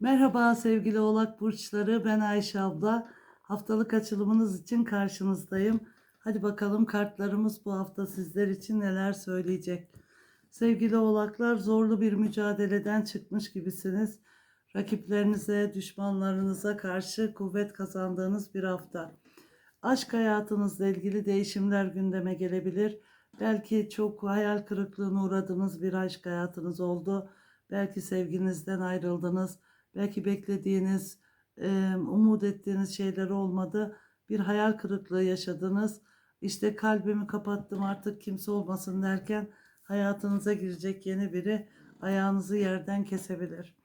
Merhaba sevgili oğlak burçları ben Ayşe abla. Haftalık açılımınız için karşınızdayım. Hadi bakalım kartlarımız bu hafta sizler için neler söyleyecek. Sevgili oğlaklar zorlu bir mücadeleden çıkmış gibisiniz. Rakiplerinize, düşmanlarınıza karşı kuvvet kazandığınız bir hafta. Aşk hayatınızla ilgili değişimler gündeme gelebilir. Belki çok hayal kırıklığına uğradığınız bir aşk hayatınız oldu. Belki sevginizden ayrıldınız. Belki beklediğiniz, umut ettiğiniz şeyler olmadı. Bir hayal kırıklığı yaşadınız. İşte kalbimi kapattım artık kimse olmasın derken hayatınıza girecek yeni biri ayağınızı yerden kesebilir.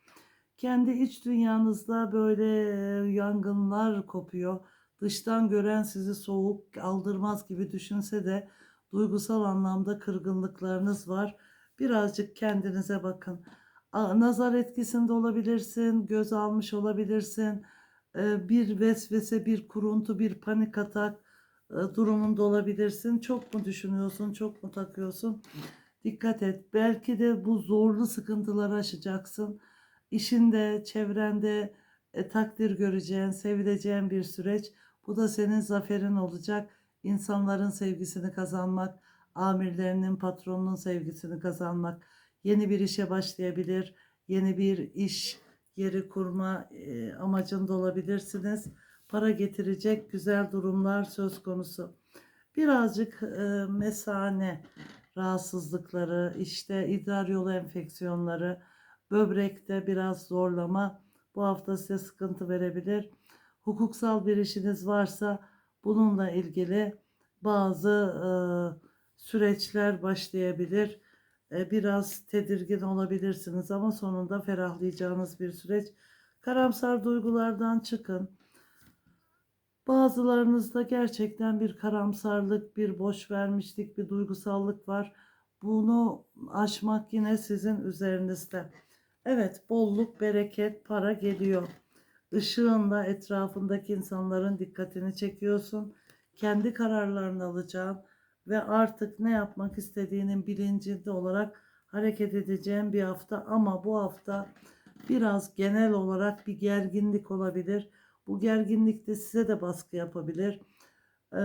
Kendi iç dünyanızda böyle yangınlar kopuyor. Dıştan gören sizi soğuk, aldırmaz gibi düşünse de duygusal anlamda kırgınlıklarınız var. Birazcık kendinize bakın. Nazar etkisinde olabilirsin, göz almış olabilirsin. e, Bir vesvese, bir kuruntu, bir panik atak e, durumunda olabilirsin. Çok mu düşünüyorsun, çok mu takıyorsun? Dikkat et. Belki de bu zorlu sıkıntıları aşacaksın. İşinde, çevrende e, takdir göreceğin, sevileceğin bir süreç. Bu da senin zaferin olacak. İnsanların sevgisini kazanmak, amirlerinin, patronunun sevgisini kazanmak. Yeni bir işe başlayabilir, yeni bir iş yeri kurma e, amacında olabilirsiniz. Para getirecek güzel durumlar söz konusu. Birazcık e, mesane rahatsızlıkları, işte idrar yolu enfeksiyonları, böbrekte biraz zorlama bu hafta size sıkıntı verebilir. Hukuksal bir işiniz varsa bununla ilgili bazı e, süreçler başlayabilir. E, biraz tedirgin olabilirsiniz ama sonunda ferahlayacağınız bir süreç. Karamsar duygulardan çıkın. Bazılarınızda gerçekten bir karamsarlık, bir boş vermişlik, bir duygusallık var. Bunu aşmak yine sizin üzerinizde. Evet, bolluk, bereket, para geliyor. Işığınla etrafındaki insanların dikkatini çekiyorsun. Kendi kararlarını alacaksın ve artık ne yapmak istediğinin bilincinde olarak hareket edeceğin bir hafta ama bu hafta biraz genel olarak bir gerginlik olabilir. Bu gerginlik de size de baskı yapabilir. Ee,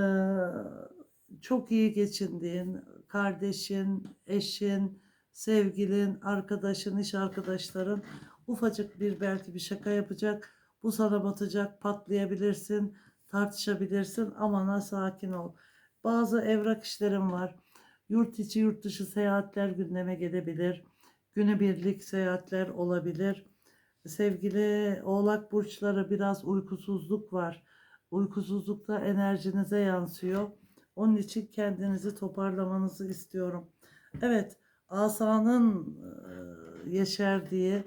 çok iyi geçindiğin, kardeşin, eşin, sevgilin, arkadaşın, iş arkadaşların ufacık bir belki bir şaka yapacak. Bu sana batacak, patlayabilirsin, tartışabilirsin. Aman ha sakin ol. Bazı evrak işlerim var. Yurt içi, yurt dışı seyahatler gündeme gelebilir. Günübirlik seyahatler olabilir. Sevgili oğlak burçları biraz uykusuzluk var. Uykusuzluk da enerjinize yansıyor. Onun için kendinizi toparlamanızı istiyorum. Evet, asanın e, yeşerdiği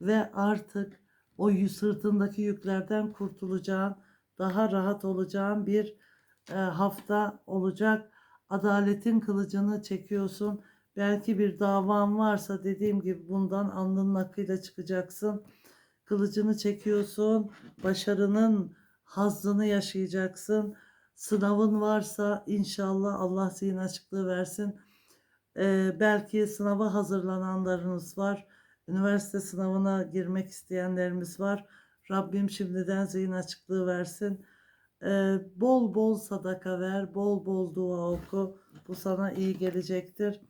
ve artık o sırtındaki yüklerden kurtulacağın, daha rahat olacağın bir hafta olacak. Adaletin kılıcını çekiyorsun. Belki bir davan varsa dediğim gibi bundan alnının akıyla çıkacaksın. Kılıcını çekiyorsun. Başarının hazzını yaşayacaksın. Sınavın varsa inşallah Allah zihin açıklığı versin. Ee, belki sınava hazırlananlarınız var. Üniversite sınavına girmek isteyenlerimiz var. Rabbim şimdiden zihin açıklığı versin. Ee, bol bol sadaka ver, bol bol dua oku. Bu sana iyi gelecektir.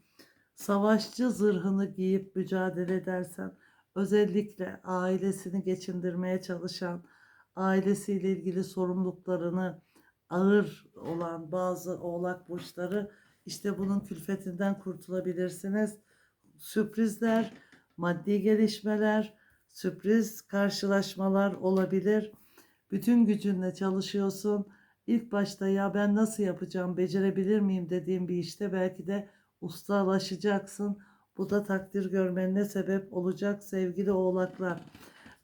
Savaşçı zırhını giyip mücadele edersen, özellikle ailesini geçindirmeye çalışan, ailesiyle ilgili sorumluluklarını ağır olan bazı oğlak burçları işte bunun külfetinden kurtulabilirsiniz. Sürprizler, maddi gelişmeler, sürpriz karşılaşmalar olabilir. Bütün gücünle çalışıyorsun. İlk başta ya ben nasıl yapacağım, becerebilir miyim dediğim bir işte belki de ustalaşacaksın. Bu da takdir görmenine sebep olacak sevgili oğlaklar.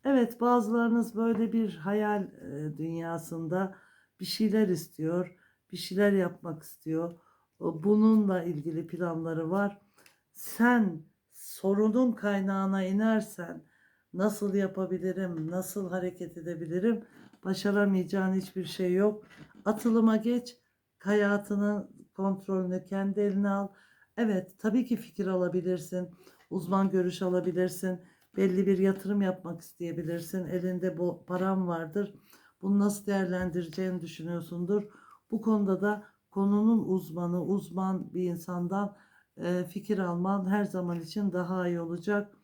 Evet bazılarınız böyle bir hayal e, dünyasında bir şeyler istiyor, bir şeyler yapmak istiyor. Bununla ilgili planları var. Sen sorunun kaynağına inersen nasıl yapabilirim, nasıl hareket edebilirim başaramayacağın hiçbir şey yok. Atılıma geç, hayatının kontrolünü kendi eline al. Evet, tabii ki fikir alabilirsin, uzman görüş alabilirsin. belli bir yatırım yapmak isteyebilirsin. Elinde bu param vardır. Bunu nasıl değerlendireceğini düşünüyorsundur. Bu konuda da konunun uzmanı, uzman bir insandan e, fikir alman her zaman için daha iyi olacak.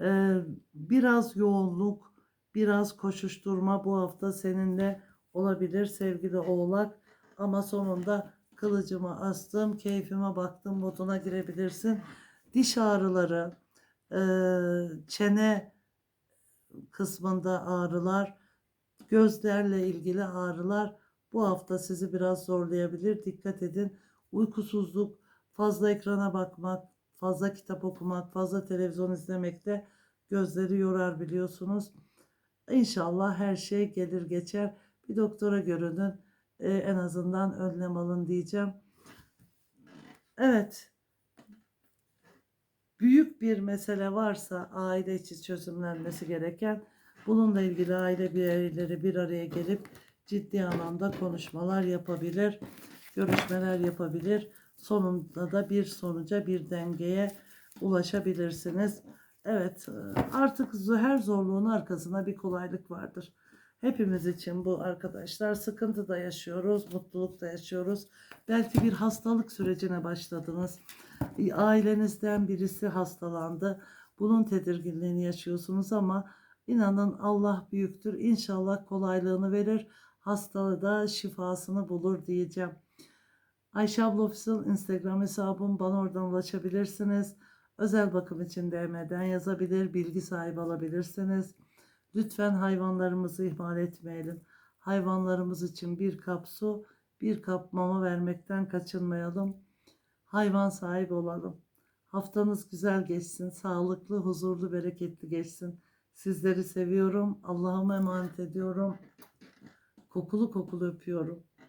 E, biraz yoğunluk, biraz koşuşturma bu hafta seninle olabilir sevgili oğlak. Ama sonunda kılıcımı astım, keyfime baktım moduna girebilirsin. Diş ağrıları, e, çene kısmında ağrılar, gözlerle ilgili ağrılar bu hafta sizi biraz zorlayabilir. Dikkat edin. Uykusuzluk, fazla ekrana bakmak, fazla kitap okumak, fazla televizyon izlemek de gözleri yorar biliyorsunuz. İnşallah her şey gelir geçer. Bir doktora görünün. Ee, en azından önlem alın diyeceğim. Evet. Büyük bir mesele varsa aile içi çözümlenmesi gereken bununla ilgili aile bireyleri bir araya gelip ciddi anlamda konuşmalar yapabilir, görüşmeler yapabilir. Sonunda da bir sonuca, bir dengeye ulaşabilirsiniz. Evet, artık her zorluğun arkasında bir kolaylık vardır. Hepimiz için bu arkadaşlar sıkıntı da yaşıyoruz, mutluluk da yaşıyoruz. Belki bir hastalık sürecine başladınız. Ailenizden birisi hastalandı. Bunun tedirginliğini yaşıyorsunuz ama inanın Allah büyüktür. İnşallah kolaylığını verir. Hastalığı da şifasını bulur diyeceğim. Ayşe abla Instagram hesabım bana oradan ulaşabilirsiniz. Özel bakım için DM'den yazabilir, bilgi sahibi alabilirsiniz. Lütfen hayvanlarımızı ihmal etmeyelim. Hayvanlarımız için bir kap su, bir kap mama vermekten kaçınmayalım. Hayvan sahibi olalım. Haftanız güzel geçsin, sağlıklı, huzurlu, bereketli geçsin. Sizleri seviyorum. Allah'ıma emanet ediyorum. Kokulu kokulu öpüyorum.